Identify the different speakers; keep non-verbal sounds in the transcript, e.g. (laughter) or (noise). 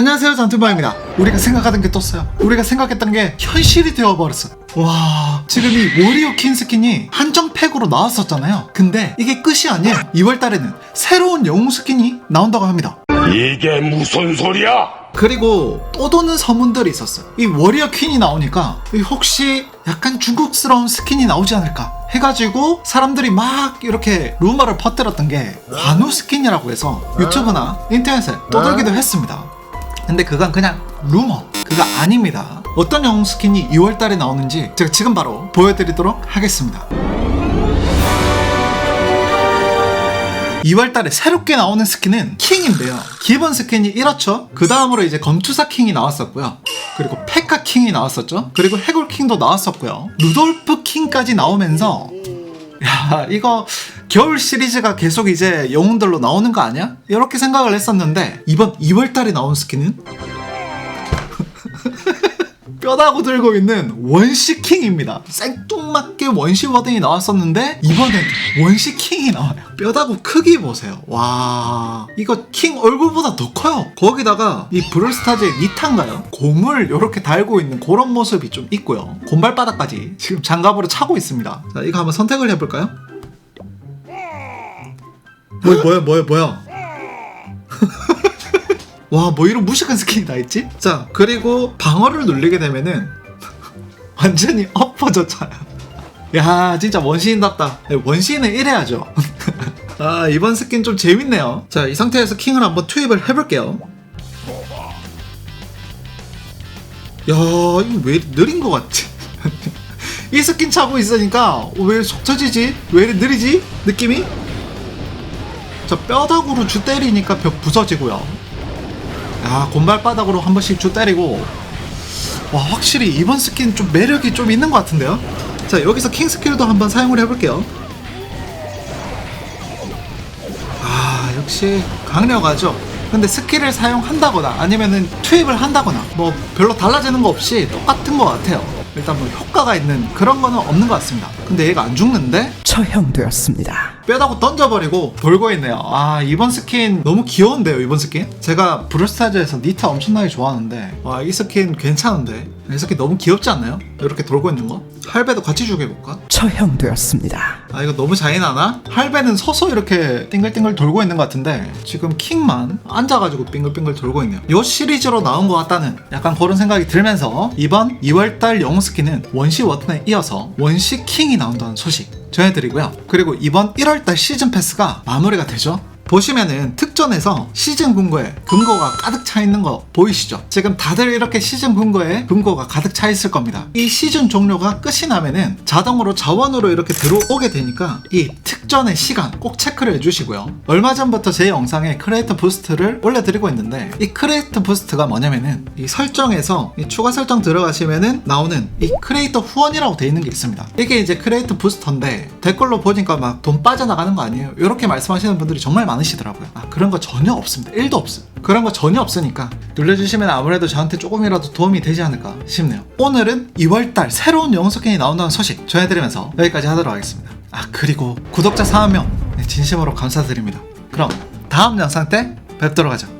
Speaker 1: 안녕하세요 전투바입니다. 우리가 생각하던 게 떴어요. 우리가 생각했던 게 현실이 되어버렸어. 와 지금 이 워리어 킨 스킨이 한정 팩으로 나왔었잖아요. 근데 이게 끝이 아니에요. 2월달에는 새로운 영웅 스킨이 나온다고 합니다.
Speaker 2: 이게 무슨 소리야?
Speaker 1: 그리고 또 도는 소문들이 있었어요. 이 워리어 퀸이 나오니까 이 혹시 약간 중국스러운 스킨이 나오지 않을까 해가지고 사람들이 막 이렇게 루머를 퍼뜨렸던 게 관우 스킨이라고 해서 유튜브나 인터넷에 떠들기도 했습니다. 근데 그건 그냥 루머. 그거 아닙니다. 어떤 영웅 스킨이 2월달에 나오는지 제가 지금 바로 보여드리도록 하겠습니다. 2월달에 새롭게 나오는 스킨은 킹인데요. 기본 스킨이 이렇죠. 그 다음으로 이제 검투사 킹이 나왔었고요. 그리고 페카 킹이 나왔었죠. 그리고 해골 킹도 나왔었고요. 루돌프 킹까지 나오면서 야 이거 겨울 시리즈가 계속 이제 영웅들로 나오는 거 아니야? 이렇게 생각을 했었는데 이번 2월달에 나온 스킨은 (laughs) 뼈다구 들고 있는 원시 킹입니다. 생뚱맞게 원시 워든이 나왔었는데 이번엔 원시 킹이 나와요. 뼈다구 크기 보세요. 와 이거 킹 얼굴보다 더 커요. 거기다가 이 브롤스타즈의 니탄가요? 곰을 이렇게 달고 있는 그런 모습이 좀 있고요. 곰발바닥까지 지금 장갑으로 차고 있습니다. 자 이거 한번 선택을 해볼까요? 뭐 뭐야 뭐야 뭐야? (laughs) 와, 뭐 이런 무식한 스킨이 다 있지? 자, 그리고 방어를 누르게 되면은 (laughs) 완전히 엎어졌잖아요. 야, 진짜 원시인답다. 네, 원시인은 이래야죠. (laughs) 아, 이번 스킨 좀 재밌네요. 자, 이 상태에서 킹을 한번 투입을 해볼게요. 야, 이거 왜 느린 것 같지? 이 스킨 차고 있으니까 왜 속 터지지? 왜 이렇게 느리지? 느낌이? 자, 뼈다구로 주 때리니까 벽 부서지고요. 야 곰발바닥으로 한 번씩 주 때리고. 와 확실히 이번 스킨 좀 매력이 좀 있는 것 같은데요? 자 여기서 킹 스킬도 한번 사용을 해볼게요. 아 역시 강력하죠? 근데 스킬을 사용한다거나 아니면은 투입을 한다거나 뭐 별로 달라지는 거 없이 똑같은 것 같아요. 일단 뭐 효과가 있는 그런 거는 없는 것 같습니다. 근데 얘가 안 죽는데?
Speaker 3: 처형되었습니다.
Speaker 1: 뼈다고 던져버리고 돌고 있네요. 아 이번 스킨 너무 귀여운데요 이번 스킨? 제가 브루스타즈에서 니타 엄청나게 좋아하는데 와 이 스킨 괜찮은데 이 스킨 너무 귀엽지 않나요? 이렇게 돌고 있는 거? 할배도 같이 죽여볼까?
Speaker 3: 처형되었습니다.
Speaker 1: 아 이거 너무 잔인하나? 할배는 서서 이렇게 띵글띵글 돌고 있는 것 같은데 지금 킹만 앉아가지고 빙글빙글 돌고 있네요 이 시리즈로 나온 것 같다는 약간 그런 생각이 들면서 이번 2월달 영웅 스킨은 원시 워튼에 이어서 원시 킹이 나온다는 소식 전해드리고요. 그리고 이번 1월달 시즌 패스가 마무리가 되죠. 보시면은 특 전에서 시즌 금고에 금고가 가득 차 있는 거 보이시죠? 지금 다들 이렇게 시즌 금고에 금고가 가득 차 있을 겁니다. 이 시즌 종료가 끝이 나면은 자동으로 자원으로 이렇게 들어오게 되니까 이 특전의 시간 꼭 체크를 해주시고요. 얼마 전부터 제 영상에 크리에이터 부스트를 올려드리고 있는데 이 크리에이터 부스트가 뭐냐면은 이 설정에서 이 추가 설정 들어가시면은 나오는 이 크리에이터 후원이라고 돼 있는 게 있습니다. 이게 이제 크리에이터 부스터인데 댓글로 보니까 막 돈 빠져나가는 거 아니에요? 이렇게 말씀하시는 분들이 정말 많으시더라고요. 아, 그런 거 전혀 없습니다. 1도 없어요. 그런 거 전혀 없으니까 눌러주시면 아무래도 저한테 조금이라도 도움이 되지 않을까 싶네요. 오늘은 2월달 새로운 스킨이 나온다는 소식 전해드리면서 여기까지 하도록 하겠습니다. 아 그리고 구독자 4명 진심으로 감사드립니다. 그럼 다음 영상 때 뵙도록 하죠.